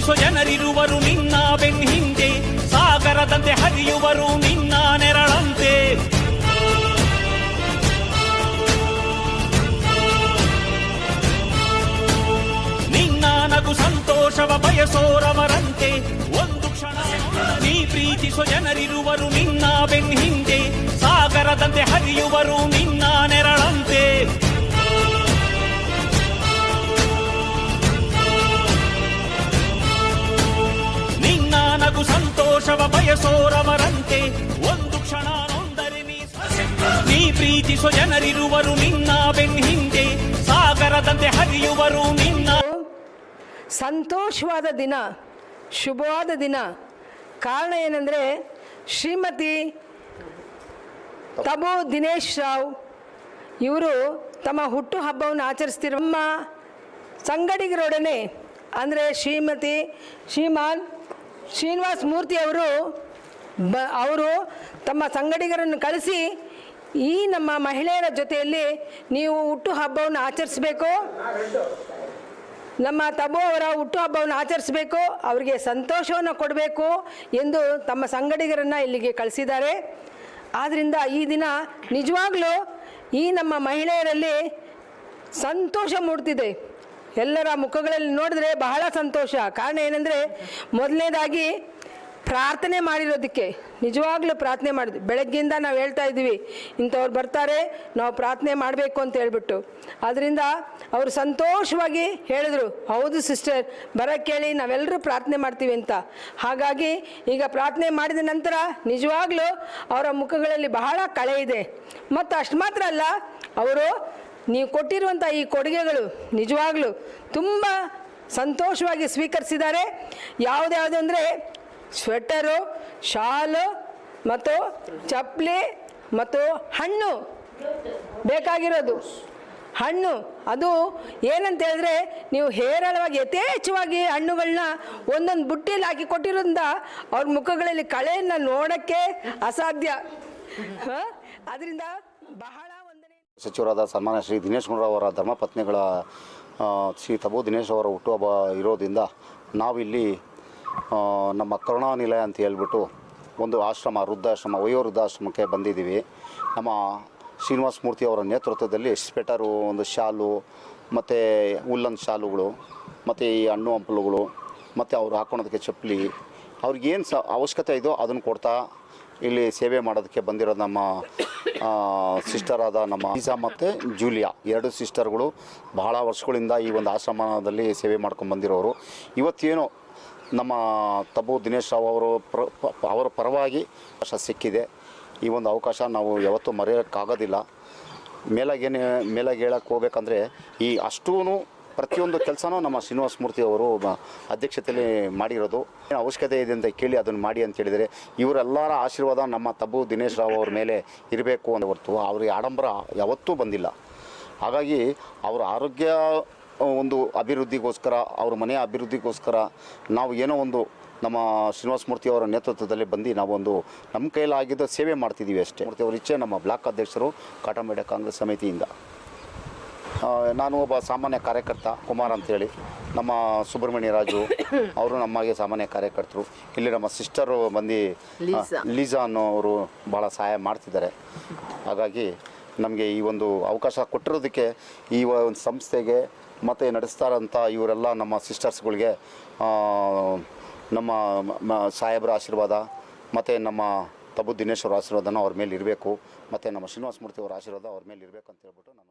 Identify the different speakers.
Speaker 1: ಪ್ರೀತಿಸೋ ಜನರಿರುವರು ನಿನ್ನ ಬೆನ್ ಹಿಂದೆ ಸಾಗರದಂತೆ ಹರಿಯುವರು ನಿನ್ನ ನೆರಳಂತೆ. ನಿನ್ನ ನಗು ಸಂತೋಷವ ಬಯಸೋರವರಂತೆ, ಒಂದು ಕ್ಷಣ ನೀ ಪ್ರೀತಿಸೋ ಜನರಿರುವರು ನಿನ್ನ ಬೆನ್ ಹಿಂದೆ ಸಾಗರದಂತೆ ಹರಿಯುವರು ನಿನ್ನ ಒಂದು ಕ್ಷಣ ನೊಂದರೆ ನೀ ಪ್ರೀತಿಸೋ ಜನರಿರುವರು ನಿನ್ನ ಬೆನ್ ಹಿಂದೆ, ಸಾಗರದಂತೆ ಹರಿಯುವರು ನಿನ್ನ.
Speaker 2: ಸಂತೋಷವಾದ ದಿನ, ಶುಭವಾದ ದಿನ. ಕಾರಣ ಏನಂದ್ರೆ, ಶ್ರೀಮತಿ ತಬು ದಿನೇಶ್ ರಾವ್, ಇವರು ತಮ್ಮ ಹುಟ್ಟು ಹಬ್ಬವನ್ನು ಆಚರಿಸ್ತಿರಮ್ಮ ಸಂಗಡಿಗರೊಡನೆ, ಅಂದರೆ ಶ್ರೀಮತಿ ಶ್ರೀಮಾನ್ ಶ್ರೀನಿವಾಸ್ ಮೂರ್ತಿ ಅವರು ಬ, ಅವರು ತಮ್ಮ ಸಂಗಡಿಗರನ್ನು ಕಳಿಸಿ, ಈ ನಮ್ಮ ಮಹಿಳೆಯರ ಜೊತೆಯಲ್ಲಿ ನೀವು ಹುಟ್ಟು ಹಬ್ಬವನ್ನು ಆಚರಿಸಬೇಕು. ನಮ್ಮ ತಬು ಅವರ ಹುಟ್ಟುಹಬ್ಬವನ್ನು ಆಚರಿಸಬೇಕು. ಅವರಿಗೆ ಸಂತೋಷವನ್ನು ಕೊಡಬೇಕು ಎಂದು ತಮ್ಮ ಸಂಗಡಿಗರನ್ನು ಇಲ್ಲಿಗೆ ಕಳಿಸಿದ್ದಾರೆ. ಆದ್ದರಿಂದ ಈ ದಿನ ನಿಜವಾಗ್ಲೂ ಈ ನಮ್ಮ ಮಹಿಳೆಯರಲ್ಲಿ ಸಂತೋಷ ಮೂಡ್ತಿದೆ. ಎಲ್ಲರ ಮುಖಗಳಲ್ಲಿ ನೋಡಿದ್ರೆ ಬಹಳ ಸಂತೋಷ. ಕಾರಣ ಏನಂದರೆ, ಮೊದಲನೇದಾಗಿ ಪ್ರಾರ್ಥನೆ ಮಾಡಿರೋದಕ್ಕೆ, ನಿಜವಾಗ್ಲೂ ಪ್ರಾರ್ಥನೆ ಮಾಡಿದ್ವಿ. ಬೆಳಗ್ಗೆಯಿಂದ ನಾವು ಹೇಳ್ತಾ ಇದ್ದೀವಿ ಇಂಥವ್ರು ಬರ್ತಾರೆ, ನಾವು ಪ್ರಾರ್ಥನೆ ಮಾಡಬೇಕು ಅಂತ ಹೇಳ್ಬಿಟ್ಟು. ಅದರಿಂದ ಅವರು ಸಂತೋಷವಾಗಿ ಹೇಳಿದರು, ಹೌದು ಸಿಸ್ಟರ್ ಬರೋಕ್ಕೆ ಹೇಳಿ ನಾವೆಲ್ಲರೂ ಪ್ರಾರ್ಥನೆ ಮಾಡ್ತೀವಿ ಅಂತ. ಹಾಗಾಗಿ ಈಗ ಪ್ರಾರ್ಥನೆ ಮಾಡಿದ ನಂತರ ನಿಜವಾಗ್ಲೂ ಅವರ ಮುಖಗಳಲ್ಲಿ ಬಹಳ ಕಳೆ ಇದೆ. ಮತ್ತು ಅಷ್ಟು ಮಾತ್ರ ಅಲ್ಲ, ಅವರು ನೀವು ಕೊಟ್ಟಿರುವಂಥ ಈ ಕೊಡುಗೆಗಳು ನಿಜವಾಗ್ಲೂ ತುಂಬ ಸಂತೋಷವಾಗಿ ಸ್ವೀಕರಿಸಿದ್ದಾರೆ. ಯಾವುದ್ಯಾವುದು ಅಂದರೆ ಸ್ವೆಟರು, ಶಾಲು ಮತ್ತು ಚಪ್ಪಲಿ ಮತ್ತು ಹಣ್ಣು ಬೇಕಾಗಿರೋದು. ಹಣ್ಣು, ಅದು ಏನಂತ ಹೇಳಿದ್ರೆ ನೀವು ಹೇರಳವಾಗಿ ಯಥೇಚ್ಛವಾಗಿ ಹಣ್ಣುಗಳನ್ನ ಒಂದೊಂದು ಬುಟ್ಟಿಯಲ್ಲಿ ಹಾಕಿ ಕೊಟ್ಟಿರೋದ್ರಿಂದ ಅವ್ರ ಮುಖಗಳಲ್ಲಿ ಕಳೆಯನ್ನು ನೋಡೋಕ್ಕೆ ಅಸಾಧ್ಯ. ಅದರಿಂದ ಬಹಳ ವಂದನೆ.
Speaker 3: ಸಚಿವರಾದ ಸನ್ಮಾನ ಶ್ರೀ ದಿನೇಶ್ ಗುಂಡೂರಾವ್ ಅವರ ಧರ್ಮಪತ್ನಿಗಳ ಶ್ರೀ ತಬು ದಿನೇಶ್ ಅವರ ಹುಟ್ಟುಹಬ್ಬ ಇರೋದ್ರಿಂದ ನಾವಿಲ್ಲಿ ನಮ್ಮ ಕರುಣಾನಿಲಯ ಅಂತ ಹೇಳ್ಬಿಟ್ಟು ಒಂದು ಆಶ್ರಮ, ವೃದ್ಧಾಶ್ರಮ, ವಯೋ ವೃದ್ಧಾಶ್ರಮಕ್ಕೆ ಬಂದಿದ್ದೀವಿ. ನಮ್ಮ ಶ್ರೀನಿವಾಸ ಮೂರ್ತಿ ಅವರ ನೇತೃತ್ವದಲ್ಲಿ ಸ್ವೆಟರು, ಒಂದು ಶಾಲು, ಮತ್ತು ಉಲ್ಲನ್ ಶಾಲುಗಳು, ಮತ್ತು ಈ ಹಣ್ಣು ಹಂಪಲುಗಳು, ಮತ್ತು ಅವ್ರು ಹಾಕೊಳೋದಕ್ಕೆ ಚಪ್ಪಲಿ. ಅವ್ರಿಗೇನು ಸ, ಅವಶ್ಯಕತೆ ಇದೋ ಅದನ್ನು ಕೊಡ್ತಾ ಇಲ್ಲಿ ಸೇವೆ ಮಾಡೋದಕ್ಕೆ ಬಂದಿರೋ ನಮ್ಮ ಸಿಸ್ಟರ್ ಆದ ನಮ್ಮ ಈಸಾ ಮತ್ತು ಜೂಲಿಯಾ, ಎರಡು ಸಿಸ್ಟರ್ಗಳು ಬಹಳ ವರ್ಷಗಳಿಂದ ಈ ಒಂದು ಆಶ್ರಮದಲ್ಲಿ ಸೇವೆ ಮಾಡ್ಕೊಂಡು ಬಂದಿರೋರು. ಇವತ್ತೇನು ನಮ್ಮ ತಬು ದಿನೇಶ್ ರಾವ್ ಅವರು ಪ್ರ ಅವರ ಪರವಾಗಿ ಅವಕಾಶ ಸಿಕ್ಕಿದೆ. ಈ ಒಂದು ಅವಕಾಶ ನಾವು ಯಾವತ್ತೂ ಮರೆಯೋಕ್ಕಾಗೋದಿಲ್ಲ. ಮೇಲಾಗೇನೆ ಮೇಲಾಗಿ ಹೇಳಕ್ಕೆ ಹೋಗ್ಬೇಕಂದ್ರೆ ಈ ಅಷ್ಟೂ ಪ್ರತಿಯೊಂದು ಕೆಲಸನೂ ನಮ್ಮ ಶ್ರೀನಿವಾಸ ಮೂರ್ತಿ ಅವರು ಅಧ್ಯಕ್ಷತೆಯಲ್ಲಿ ಮಾಡಿರೋದು. ಏನು ಅವಶ್ಯಕತೆ ಇದೆ ಅಂತ ಕೇಳಿ ಅದನ್ನು ಮಾಡಿ ಅಂತ ಹೇಳಿದರೆ ಇವರೆಲ್ಲರ ಆಶೀರ್ವಾದ ನಮ್ಮ ತಬ್ಬು ದಿನೇಶ್ ರಾವ್ ಅವ್ರ ಮೇಲೆ ಇರಬೇಕು ಅಂತ ಹೊರತು ಅವ್ರಿಗೆ ಆಡಂಬರ ಯಾವತ್ತೂ ಬಂದಿಲ್ಲ. ಹಾಗಾಗಿ ಅವರ ಆರೋಗ್ಯ ಒಂದು ಅಭಿವೃದ್ಧಿಗೋಸ್ಕರ ಅವ್ರ ಮನೆಯ ಅಭಿವೃದ್ಧಿಗೋಸ್ಕರ ನಾವು ಏನೋ ಒಂದು ನಮ್ಮ ಶ್ರೀನಿವಾಸ ಮೂರ್ತಿ ಅವರ ನೇತೃತ್ವದಲ್ಲಿ ಬಂದು ನಾವೊಂದು ನಮ್ಮ ಕೈಲಾಗಿದ್ದ ಸೇವೆ ಮಾಡ್ತಿದ್ದೀವಿ ಅಷ್ಟೇ. ಮೂರ್ತಿ ಅವರ ಇಚ್ಛೆ ನಮ್ಮ ಬ್ಲಾಕ್ ಅಧ್ಯಕ್ಷರು ಕಾಟಮೇಡ ಕಾಂಗ್ರೆಸ್ ಸಮಿತಿಯಿಂದ. ನಾನು ಒಬ್ಬ ಸಾಮಾನ್ಯ ಕಾರ್ಯಕರ್ತ ಕುಮಾರ್ ಅಂತೇಳಿ. ನಮ್ಮ ಸುಬ್ರಹ್ಮಣ್ಯ ರಾಜು ಅವರು ನಮಗೆ ಸಾಮಾನ್ಯ ಕಾರ್ಯಕರ್ತರು. ಇಲ್ಲಿ ನಮ್ಮ ಸಿಸ್ಟರು ಬಂದು ಲೀಸಾ. ಅನ್ನೋರು ಭಾಳ ಸಹಾಯ ಮಾಡ್ತಿದ್ದಾರೆ. ಹಾಗಾಗಿ ನಮಗೆ ಈ ಒಂದು ಅವಕಾಶ ಕೊಟ್ಟಿರೋದಕ್ಕೆ ಈ ಒಂದು ಸಂಸ್ಥೆಗೆ ಮತ್ತು ನಡೆಸ್ತಾರಂಥ ಇವರೆಲ್ಲ ನಮ್ಮ ಸಿಸ್ಟರ್ಸ್ಗಳಿಗೆ ನಮ್ಮ ಸಾಹೇಬರ ಆಶೀರ್ವಾದ, ಮತ್ತು ನಮ್ಮ ತಬು ದಿನೇಶ್ವರ ಆಶೀರ್ವಾದನ ಅವ್ರ ಮೇಲೆ ಇರಬೇಕು ಮತ್ತು ನಮ್ಮ ಶ್ರೀನಿವಾಸ ಮೂರ್ತಿ ಅವರ ಆಶೀರ್ವಾದ ಅವ್ರ ಮೇಲೆ ಇರಬೇಕು ಅಂತ ಹೇಳ್ಬಿಟ್ಟು ನಾನು